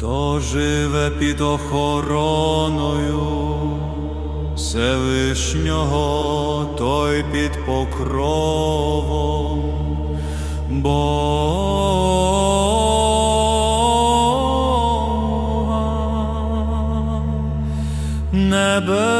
Хто живе під охороною Всевишнього, той під покровом. Бога небесного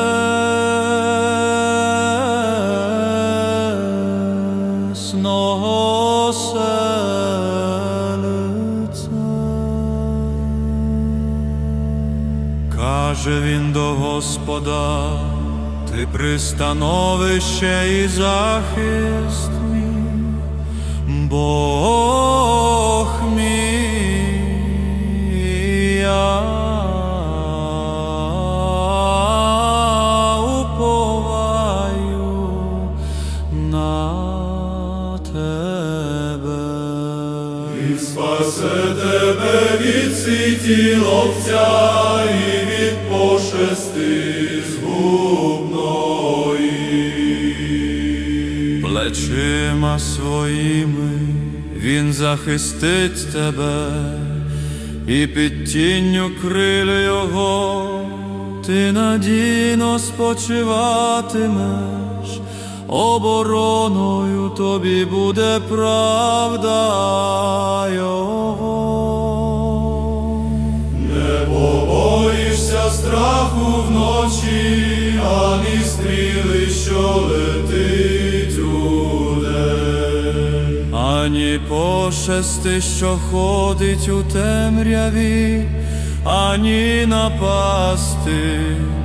Каже він до Господа, ти пристановище і захист мій, Бог мій, я уповаю на тебе. Спасе тебе від сіті ловця і від пошести згубної. Плечима своїми він захистить тебе, і під тінню криль його ти надійно спочиватимеш, обороною тобі буде правда Його. Не побоїшся страху вночі, ані стріли, що летить удень. Ані пошести, що ходить у темряві, ані напасти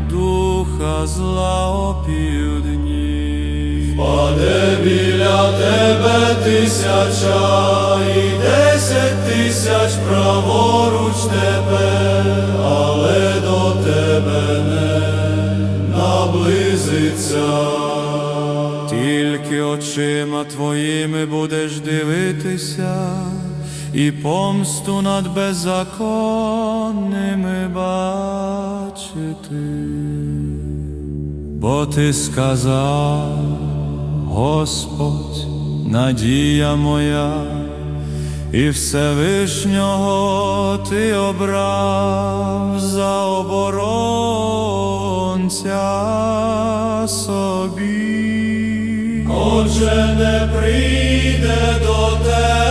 духа зла опівдні. Біля тебе тисяча і десять тисяч праворуч тебе, але до тебе не наблизиться. Тільки очима твоїми будеш дивитися, і помсту над беззаконними бачити. Бо ти сказав, Господь, надія моя, і Всевишнього ти обрав за оборонця собі. Отже, не прийде до тебе.